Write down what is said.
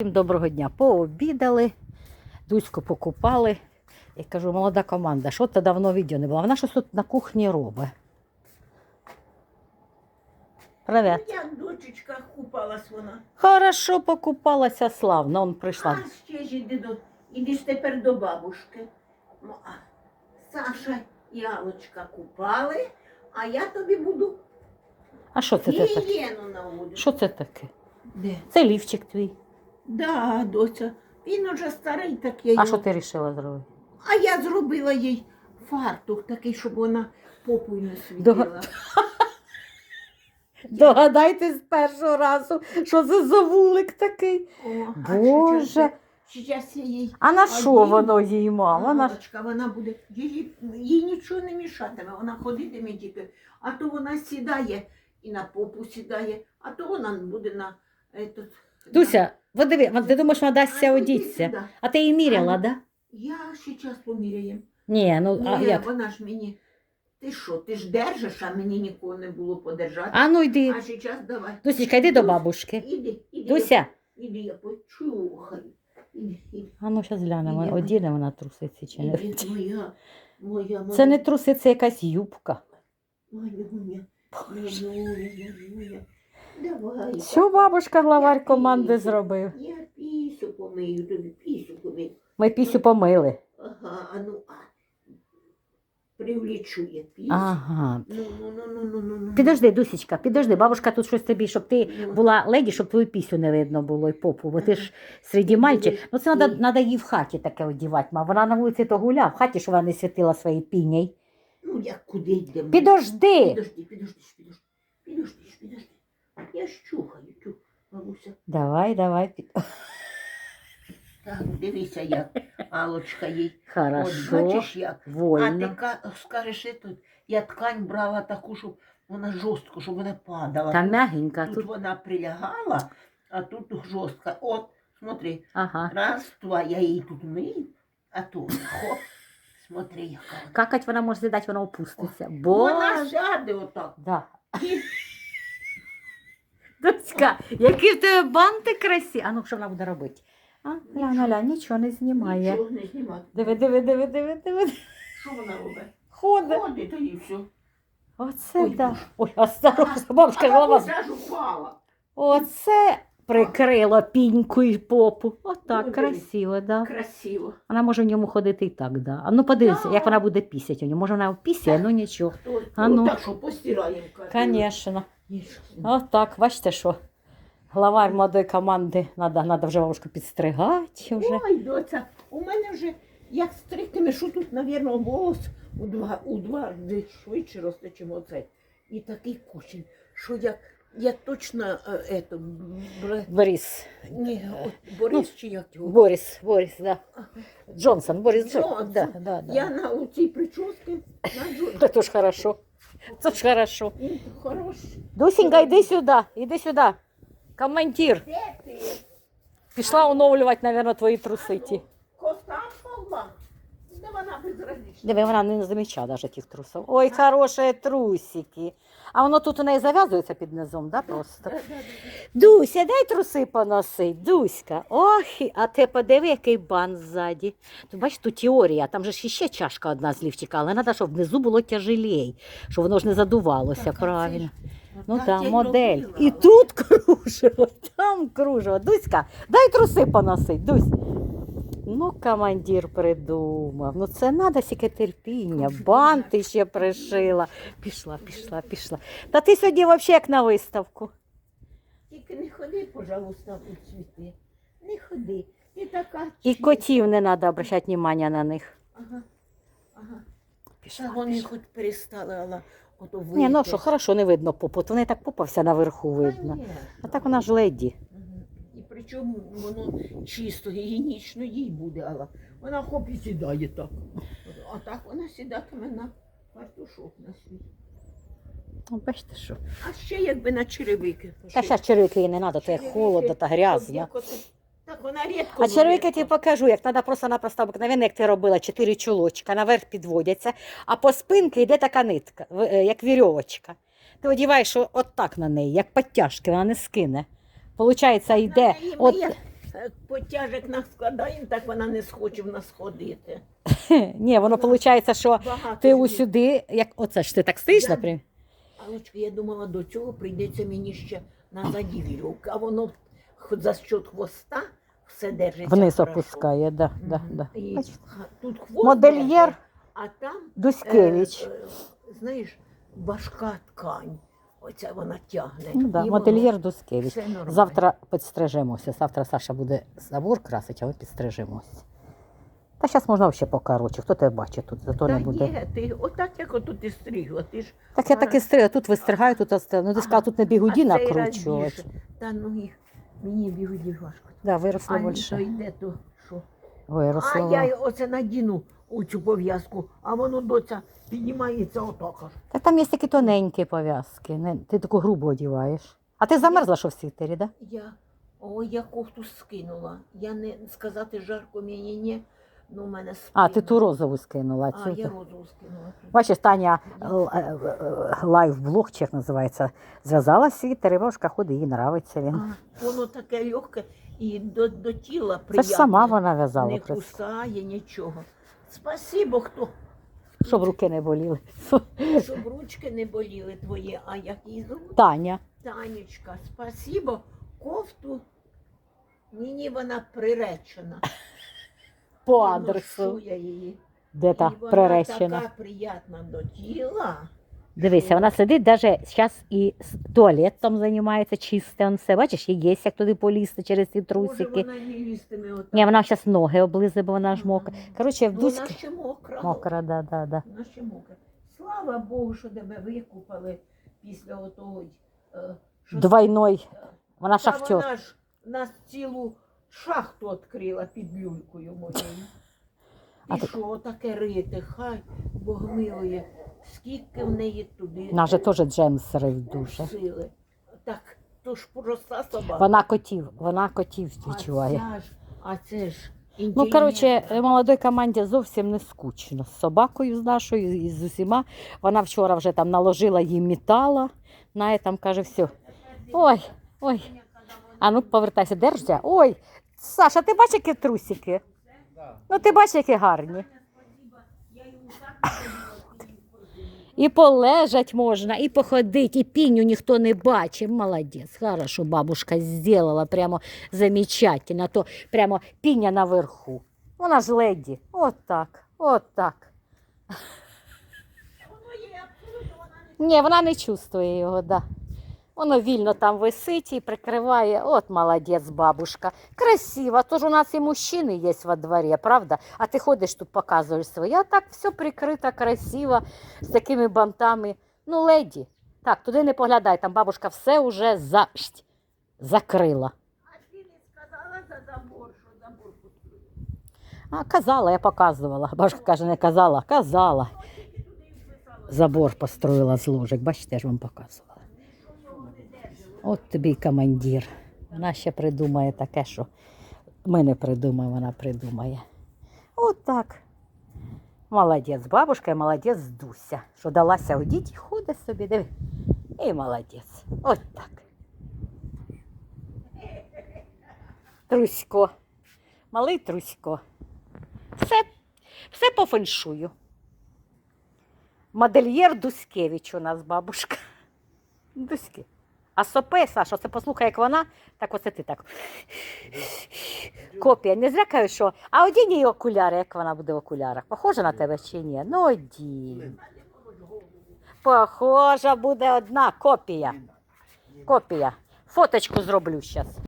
Всім доброго дня. Пообідали, Дуську покупали. Я кажу, молода команда, що то давно відео не було. Вона щось тут на кухні робить. Привет. Ну, Як дочечка купалась вона. Хорошо покупалася славно. Он прийшла. А ще ж іди до іди тепер до бабушки. Ну, а Саша і Алочка купали, а я тобі буду А що це таке? Що це таке? Де? Це лівчик твій. Да, доця. Він уже старий такий. А що ти вирішила зробити? А я зробила їй фартух такий, щоб вона попою не світила. Догадайтесь з першого разу, що це за вулик такий. О, Боже. А на що воно їй мав? Вона ж вона буде, їй, їй нічого не мішатиме, вона ходитиме тільки, а то вона сідає і на попу сідає, а то вона буде на этот, Дуся, от диви, ти думаєш, вона дасться А, одіться? А ти її міряла, да? Я ще час поміряємо. Ні, ну а Ні, як? вона ж мені, ти що, ти ж держиш, а мені нікого не було подержати. А ну йди. А ще час давай. Дусічка, йди до бабушки. Іди, іди. Дуся. Іди, я почухаю. Іди, іди, А ну зараз глянемо, одіне вона трусиці чи не. іди, моя, моя, моя. Це не труси, це якась юбка. Моя, моя, моя, моя. Що бабушка главарь команди зробив? Я пісю помию, тобі пісю помию. Ми пісю помили. Ага, а ну, а. Привлічу я пісю. Ага. Ну, ну, ну, ну, ну, ну, ну. Підожди, Дусічка, підожди, бабушка тут щось тобі, щоб ти Ну. була леді, щоб твою пісю не видно було і попу, бо ти ж серед мальчик. Ну це треба надо їй в хаті таке одівати, ма. Вона на вулиці то гуля, в хаті, щоб вона не світила своєю піней. Ну, як куди йдемо? Підожди! Підожди, підожди, підожди. Підожди, підожди. Я ж чухаю, чу, бабуся. Давай, давай. під- Так, дивися, як Алочка їй. От, Хорошо. бачиш як? А ти Вольно. ка- скажеш, і тут, я ткань брала таку, щоб вона жорстко, щоб вона падала. Та Тут- м'ягенька Тут тут. вона прилягала, а тут жорстко. От, смотри, Ага. раз, два, я її тут мию, а тут хоп, смотри, яка вона. Какать вона може зідати, вона опуститься. Вона Боже. сяде отак. Да. І Доцька, які в тебе банти красиві. А ну що вона буде робити? А, ля, ля, нічого не знімає. Нічого не знімати. Диви, диви, диви, диви, диви. Що вона робить? Ходить. Ходить, і все. Оце Ой, да. Ой, осторожно, бабушка а голова. ж упала. Оце прикрило піньку і попу. Отак, Ой, красиво, да. Красиво. Вона може в ньому ходити і так, да. А ну подивися, Да. як вона буде пісять у ньому. Може вона пісяє, ну нічого. Хто? А ну. Так що постираємо. Звісно. Нічого. Отак, бачите, що главарь молодої команди, треба, треба вже бабушку підстригати вже. Ой, доця, у мене вже як стригтиме, що тут, мабуть, волос у два, у два рази швидше росте, чим оцей. І такий кучень, що як, я точно е, ето, бре, Борис. ні, от, Борис чи як його. Борис, Борис, да. Джонсон, Борис Джонсон. Джонсон. Да, да, да. Я на у цій прически на Джон. Це ж хорошо. Це ж хорошо. Дусінька, йди сюди, іди сюди. Командир. Пішла оновлювати, мабуть, твої труси Диви, вона не замічає навіть тих трусів. Ой, хороші трусики. А воно тут у неї зав'язується під низом, да, просто? Дуся, дай труси поносить, Дуська. Ох, а ти подиви, який бан ззаді. Ти бачиш, тут теорія, там же ж ще чашка одна з лівчика, але треба, щоб внизу було тяжелей, щоб воно ж не задувалося, Так, правильно. Ну так так, модель. робила. І тут кружево, там кружево. Дуська, дай труси поносить, Дусь. Ну, командир придумав. Ну це треба стільки терпіння. Банти ще пришила. Пішла, пішла, пішла. Та ти сьогодні взагалі як на виставку. Тільки не ходи, пожалуйста, у цвіти. Не ходи. Ти така. І котів не треба обращати увагу на них. Ага. Ага. Пішла, Та вони пішла. хоч перестали, але ото вийти. Ні, ну що, хорошо, не видно попу. То вони так попа вся наверху видно. Та. А так вона ж леді. Причому воно чисто, гігієнічно їй буде, але вона хоп і сідає так. А так вона сідатиме на фартушок на свій. Ну, бачите що. А ще якби на черевики. Та зараз червики їй не треба, то як Черевики, холодно та грязно. як Так вона рідко. А червики буде. тобі покажу, як треба просто-напросто обикновенно, як ти робила, чотири чулочка, наверх підводяться, а по спинці йде така нитка, в- е, як вірьовочка. Ти одіваєш о- от так на неї, як підтяжки, вона не скине. Получається, йде от моє Е, Потяжок нас складаємо, так вона не схоче в нас ходити. Ні, воно виходить, що Багато ти усюди, як оце ж ти так стоїш, Я- наприклад? Алочка, я думала, до цього прийдеться мені ще назаді вірьовка, а воно хоч за счет хвоста все держиться. Вниз хорошо. опускає, да, да, Мгм. да. І Бачите? ха- тут хвост Модельєр держить, а там Дускевич. Е, е, знаєш, важка ткань. Оця вона тягне. Ну, да, модельєр воно Дускевич. Завтра підстрижемося. Завтра Саша буде забор красити, а ми підстрижемося. Та зараз можна взагалі покороче. Хто тебе бачить тут, зато Та не буде. є, ти отак, як отут і стригла, ти ж. Так я так і стригаю, тут вистригаю, тут остаю. Ну ти сказала, тут не бігуді накручувати. Та ну їх, мені бігуді важко. Да, виросло А то йде, то що? Виросло. А я й оце надіну у цю пов'язку, а воно доця піднімається отак аж. Так там є такі тоненькі пов'язки. Не, ти таку грубу одіваєш. А ти замерзла, що в світері, да? Я, ой, я кофту скинула. Я не сказати жарко мені ні, ну в мене спина. А, ти ту розову скинула. А, Цю, я ти- розову скинула. Бачиш, Таня л- е, е, лайв-блог, чи як називається, зв'язала світер, і бабушка ходить, їй нравиться він. А, воно таке легке і до, до тіла Це приємне. ж сама вона в'язала, Не кусає нічого. Спасибо, хто, щоб руки не боліли. щоб ручки не боліли твої, а як її зовуть? Таня. Танечка, спасибо. Кофту мені вона приречена. По адресу. я її. Де та І вона приречена. така приятна до тіла. Дивися, вона сидить навіть зараз і з туалетом займається, чисте он все. Бачиш, і є як туди полізти через ці Може, трусики. вона не отак. Ні, вона зараз ноги облизує, бо вона ж Мгм. мокра. Коротше, в Ну, Вона Дуськи ще мокра. мокра, да, да, да. Вона ще мокра. Слава Богу, що тебе викупали після отого. е, що- Двойной. Та Вона шахтер. Вона ж нас цілу шахту відкрила під люлькою моєю. А І ти- що таке рити? Хай Бог милує. Скільки в неї туди Вона же теж Джемс рив дуже. сили. Так, то ж проста собака. Вона котів, вона котів а відчуває. ця ж, а це ж Ну, коротше, інтелігентна. молодій команді зовсім не скучно. З собакою з нашою і з усіма. Вона вчора вже там наложила їй метала. На там каже, все. Ой, ой. А ну повертайся, держся. Ой, Саша, ти бачиш, які трусики? Ну, ти бачиш, які гарні. І полежать можна, і походити, і піню ніхто не бачить. Молодець, хорошо, бабушка зробила, прямо замечательно. То прямо піня наверху. Вона ж леді. От так, от так. Ні, вона не чувствує його, да. Воно вільно там висить і прикриває. От молодець, бабушка. Красиво. Тож у нас і мужчини є во дворі, правда? А ти ходиш тут, показуєш своє. А так все прикрито, красиво, з такими бантами. Ну, леді. Так, туди не поглядай, там бабушка все вже за... закрила. А ти не сказала за забор, що забор пустує? А казала, я показувала. Бабушка каже, не казала, казала. Забор построїла з ложек. Бачите, я ж вам показувала. От тобі командир. Вона ще придумає таке, що ми не придумаємо, вона придумає. От так. Молодець бабушка і молодець Дуся, що далася у діті, ходить собі, диви. І молодець. От так. Трусько. Малий Трусько. Все, все по феншую. Модельєр Дускевич у нас бабушка. Дуськи. А сопи, Саша, це послухай, як вона, так оце ти так. Копія. Не зря кажу, що. А одінь її окуляри, як вона буде в окулярах. Похожа на тебе чи ні? Ну одінь. Похожа буде одна копія. Копія. Фоточку зроблю зараз.